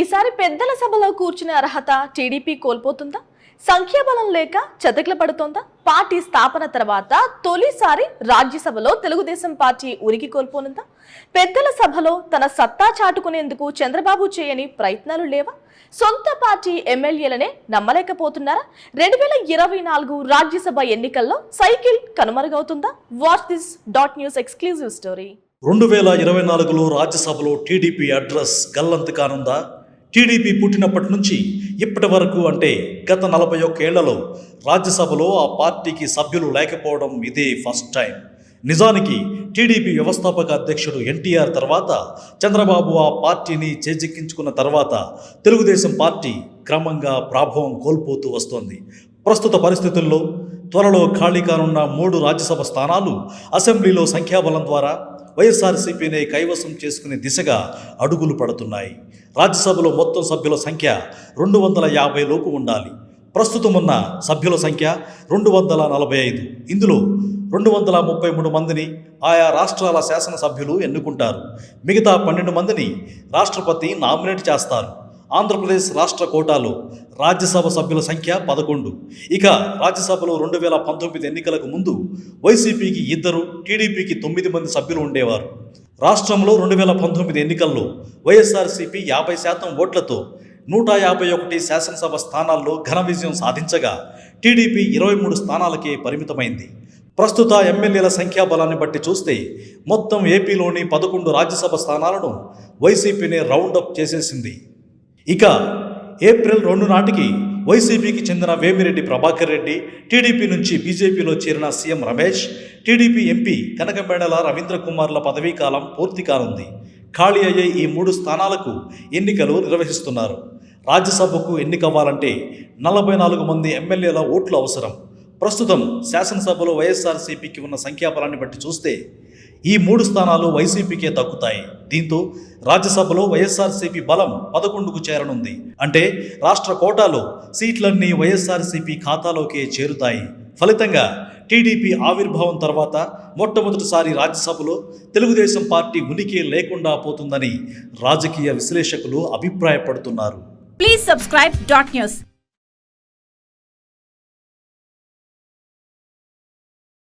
ఈసారి పెద్దల సభలో కూర్చునే అర్హత టీడీపీ కోల్పోతుందా? సంఖ్యాబలం లేక చతకిల పడుతోందా? పార్టీ స్థాపన తర్వాత తొలిసారి రాజ్యసభలో తెలుగుదేశం పార్టీ ఉనికి కోల్పోనుందా? పెద్దల సభలో తన సత్తా చాటుకునేందుకు చంద్రబాబు చేయని ప్రయత్నాలు లేవా? సొంత పార్టీ ఎమ్మెల్యేలనే నమ్మలేకపోతున్నారా? రెండు వేల ఇరవై నాలుగు రాజ్యసభ ఎన్నికల్లో cycle కనుమరుగవుతుందా? Watch this dot news exclusive story రెండు వేల ఇరవై నాలుగులో రాజ్యసభలో టీడీపీ అడ్రస్ గల్లంతు కానుందా? టీడీపీ పుట్టినప్పటి నుంచి ఇప్పటి వరకు అంటే గత నలభై ఒక్కేళ్ళలో రాజ్యసభలో ఆ పార్టీకి సభ్యులు లేకపోవడం ఇదే ఫస్ట్ టైం. నిజానికి టీడీపీ వ్యవస్థాపక అధ్యక్షుడు ఎన్టీఆర్ తర్వాత చంద్రబాబు ఆ పార్టీని చేజిక్కించుకున్న తర్వాత తెలుగుదేశం పార్టీ క్రమంగా ప్రాభవం కోల్పోతూ వస్తోంది. ప్రస్తుత పరిస్థితుల్లో త్వరలో ఖాళీ కానున్న మూడు రాజ్యసభ స్థానాలు అసెంబ్లీలో సంఖ్యాబలం ద్వారా వైఎస్ఆర్సీపీని కైవసం చేసుకునే దిశగా అడుగులు పడుతున్నాయి. రాజ్యసభలో మొత్తం సభ్యుల సంఖ్య రెండు వందల యాభై లోపు ఉండాలి. ప్రస్తుతం ఉన్న సభ్యుల సంఖ్య రెండు వందల నలభై ఐదు. ఇందులో రెండు వందల ముప్పై మూడు మందిని ఆయా రాష్ట్రాల శాసనసభ్యులు ఎన్నుకుంటారు. మిగతా పన్నెండు మందిని రాష్ట్రపతి నామినేట్ చేస్తారు. ఆంధ్రప్రదేశ్ రాష్ట్ర కోటాలో రాజ్యసభ సభ్యుల సంఖ్య పదకొండు. ఇక రాజ్యసభలో రెండు వేల పంతొమ్మిది ఎన్నికలకు ముందు వైసీపీకి ఇద్దరు టీడీపీకి తొమ్మిది మంది సభ్యులు ఉండేవారు. రాష్ట్రంలో రెండు వేల పంతొమ్మిది ఎన్నికల్లో వైఎస్ఆర్సీపీ యాభై శాతం ఓట్లతో నూట యాభై ఒకటి శాసనసభ స్థానాల్లో ఘన విజయం సాధించగా టీడీపీ ఇరవై మూడు స్థానాలకే పరిమితమైంది. ప్రస్తుత ఎమ్మెల్యేల సంఖ్యాబలాన్ని బట్టి చూస్తే మొత్తం ఏపీలోని పదకొండు రాజ్యసభ స్థానాలను వైసీపీనే రౌండప్ చేసేసింది. ఇక ఏప్రిల్ రెండు నాటికి వైసీపీకి చెందిన వేమిరెడ్డి ప్రభాకర్ రెడ్డి టీడీపీ నుంచి బీజేపీలో చేరిన CM Ramesh TDP MP Kanakamedala Ravindra కుమార్ల పదవీ కాలం పూర్తి కానుంది. ఖాళీ అయ్యే ఈ మూడు స్థానాలకు ఎన్నికలు నిర్వహిస్తున్నారు. రాజ్యసభకు ఎన్నికవ్వాలంటే నలభై నాలుగు మంది ఎమ్మెల్యేల ఓట్లు అవసరం. ప్రస్తుతం శాసనసభలో వైఎస్ఆర్సీపీకి ఉన్న సంఖ్యాబలాన్ని బట్టి చూస్తే ఈ మూడు స్థానాలు వైసీపీకే తగ్గుతాయి దీంతో రాజ్యసభలో వైఎస్ఆర్సీపీ బలం పదకొండుకు చేరనుంది. అంటే రాష్ట్ర కోటాలో సీట్లన్నీ వైఎస్ఆర్సీపీ ఖాతాలోకే చేరుతాయి. ఫలితంగా టీడీపీ ఆవిర్భావం తర్వాత మొట్టమొదటిసారి రాజ్యసభలో తెలుగుదేశం పార్టీ ఉనికి లేకుండా పోతుందని రాజకీయ విశ్లేషకులు అభిప్రాయపడుతున్నారు. Please subscribe dot news